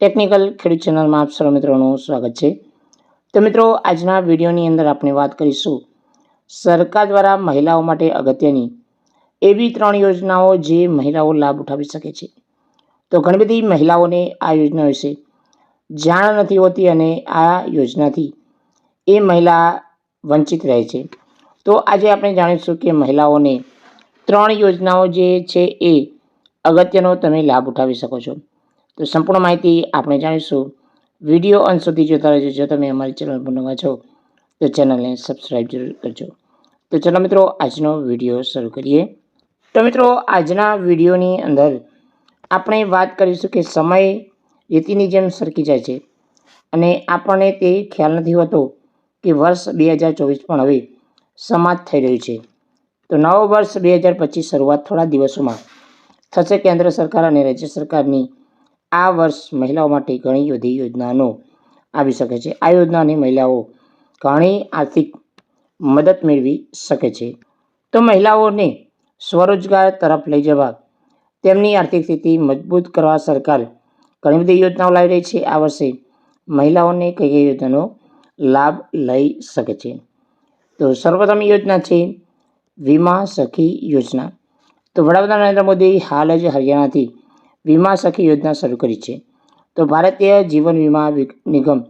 Technical ખેડૂત ચેનલમાં આપ સર્વ મિત્રોનું સ્વાગત છે. તો મિત્રો, આજના વિડીયોની અંદર આપણે વાત કરીશું સરકાર દ્વારા મહિલાઓ માટે અગત્યની એવી ત્રણ યોજનાઓ જે મહિલાઓ લાભ ઉઠાવી શકે છે. તો ઘણી બધી મહિલાઓને આ યોજના વિશે જાણ નથી હોતી અને આ યોજનાથી એ મહિલા વંચિત રહે છે. તો આજે આપણે જાણીશું કે મહિલાઓને ત્રણ યોજનાઓ જે છે એ અગત્યનો તમે લાભ ઉઠાવી શકો છો. તો સંપૂર્ણ માહિતી આપણે જાણીશું. વીડિયો અંત સુધી જોતા રહેજો. જો તમે અમારી ચેનલ પર નવા છો, તો ચેનલને સબસ્ક્રાઈબ જરૂર કરજો. તો ચલો મિત્રો, આજનો વીડિયો શરૂ કરીએ. તો મિત્રો, આજના વિડીયોની અંદર આપણે વાત કરીશું કે સમય રીતિની જેમ સરકી જાય છે. અને આપણને તે ખ્યાલ નથી હોતો કે વર્ષ બે હજાર ચોવીસ પણ હવે સમાપ્ત થઈ રહ્યું છે. તો નવો વર્ષ બે હજાર પચીસ શરૂઆત થોડા દિવસોમાં થશે. કેન્દ્ર સરકાર અને રાજ્ય સરકારની આ વર્ષ મહિલાઓ માટે ઘણી બધી યોજનાનો આવી શકે છે. આ યોજનાની મહિલાઓ ઘણી આર્થિક મદદ મેળવી શકે છે. તો મહિલાઓને સ્વરોજગાર તરફ લઈ જવા તેમની આર્થિક સ્થિતિ મજબૂત કરવા સરકાર ઘણી બધી યોજનાઓ લાવી રહી છે. આ વર્ષે મહિલાઓને કઈ કઈ યોજનાનો લાભ લઈ શકે છે? તો સર્વપ્રથમ યોજના છે વીમા સખી યોજના. તો વડાપ્રધાન નરેન્દ્ર મોદી હાલ જ હરિયાણાથી વીમા સખી યોજના શરૂ કરી છે. તો ભારતીય જીવન વીમા નિગમ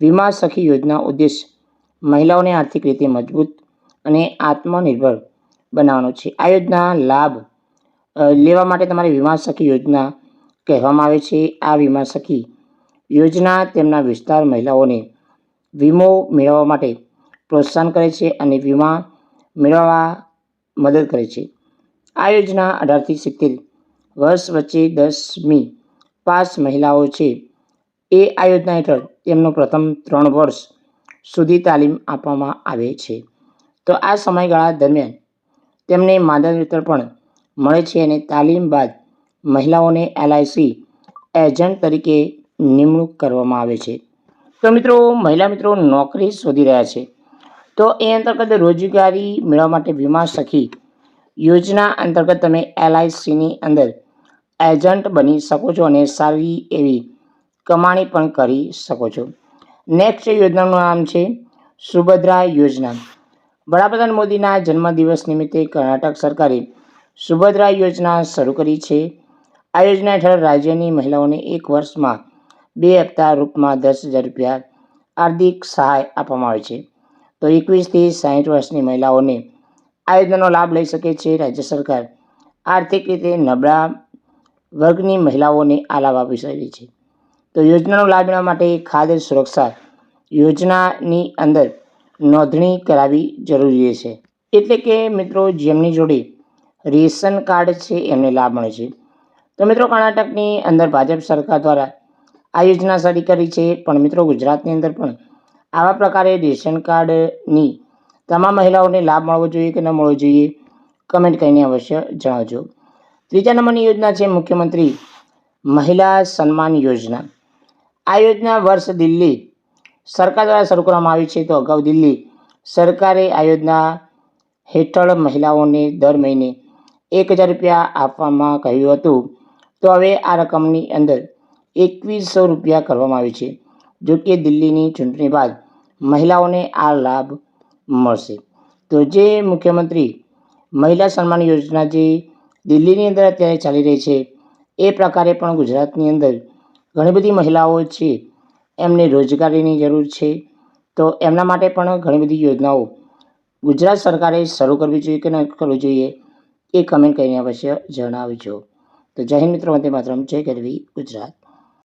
વીમા સખી યોજના ઉદ્દેશ મહિલાઓને આર્થિક રીતે મજબૂત અને આત્મનિર્ભર બનાવવાનો છે. આ યોજના લાભ લેવા માટે તમારે વીમા સખી યોજના કહેવામાં આવે છે. આ વીમા સખી યોજના તેમના વિસ્તાર મહિલાઓને વીમો મેળવવા માટે પ્રોત્સાહન કરે છે અને વીમા મેળવવા મદદ કરે છે. આ યોજના અઢારથી સિત્તેર વર્ષ વચ્ચે દસમી પાસ મહિલાઓ છે. એ આ યોજના હેઠળ તેમનું પ્રથમ ત્રણ વર્ષ સુધી તાલીમ આપવામાં આવે છે. તો આ સમયગાળા દરમિયાન તેમને વેતન પણ મળે છે અને તાલીમ બાદ મહિલાઓને એલઆઈસી એજન્ટ તરીકે નિમણૂક કરવામાં આવે છે. તો મિત્રો, મહિલા મિત્રો નોકરી શોધી રહ્યા છે. તો એ અંતર્ગત રોજગારી મેળવવા માટે વીમા સખી યોજના અંતર્ગત તમે એલઆઈસીની અંદર એજન્ટ બની શકો છો અને સારી એવી કમાણી પણ કરી શકો છો. નેક્સ્ટ યોજનાનું નામ છે સુભદ્રા યોજના. વડાપ્રધાન મોદીના જન્મદિવસ નિમિત્તે કર્ણાટક સરકારે સુભદ્રા યોજના શરૂ કરી છે. આ યોજના હેઠળ રાજ્યની મહિલાઓને એક વર્ષમાં બે હપ્તા રૂપમાં દસ હજાર રૂપિયા આર્થિક સહાય આપવામાં આવે છે. તો એકવીસથી સાહીઠ વર્ષની મહિલાઓને આ યોજનાનો લાભ લઈ શકે છે રાજ્ય સરકાર. આર્થિક રીતે નબળા વર્ગની મહિલાઓને આ લાભ આપી રહી છે. તો યોજનાનો લાભ મેળવવા માટે ખાદ્ય સુરક્ષા યોજનાની અંદર નોંધણી કરાવવી જરૂરી છે. એટલે કે મિત્રો જેમની જોડે રેશન કાર્ડ છે એમને લાભ મળે છે. તો મિત્રો કર્ણાટકની અંદર ભાજપ સરકાર દ્વારા આ યોજના શરૂ કરી છે. પણ મિત્રો ગુજરાતની અંદર પણ આવા પ્રકારે રેશન કાર્ડની તમામ મહિલાઓને લાભ મળવો જોઈએ કે ન મળવો જોઈએ? કમેન્ટ કરીને અવશ્ય જણાવજો. ત્રીજા નંબરની યોજના છે મુખ્યમંત્રી મહિલા સન્માન યોજના. આ યોજના વર્ષ દિલ્હી સરકાર દ્વારા શરૂ કરવામાં આવી છે. તો અગાઉ દિલ્હી સરકારે આ યોજના હેઠળ મહિલાઓને દર મહિને એક હજાર રૂપિયા આપવામાં કહ્યું હતું. તો હવે આ રકમની અંદર એકવીસો રૂપિયા કરવામાં આવી છે. જો કે દિલ્હીની ચૂંટણી બાદ મહિલાઓને આ લાભ મળશે. તો જે મુખ્યમંત્રી મહિલા સન્માન યોજના જે દિલ્હીની અંદર અત્યારે ચાલી રહી છે, એ પ્રકારે પણ ગુજરાતની અંદર ઘણી બધી મહિલાઓ છે, એમને રોજગારીની જરૂર છે. તો એમના માટે પણ ઘણી બધી યોજનાઓ ગુજરાત સરકારે શરૂ કરવી જોઈએ કે ન કરવી જોઈએ, એ કમેન્ટ કરીને અવશ્ય જણાવજો. તો જય હિન્દ મિત્રો, વંદે માતરમ, જય ગરવી ગુજરાત.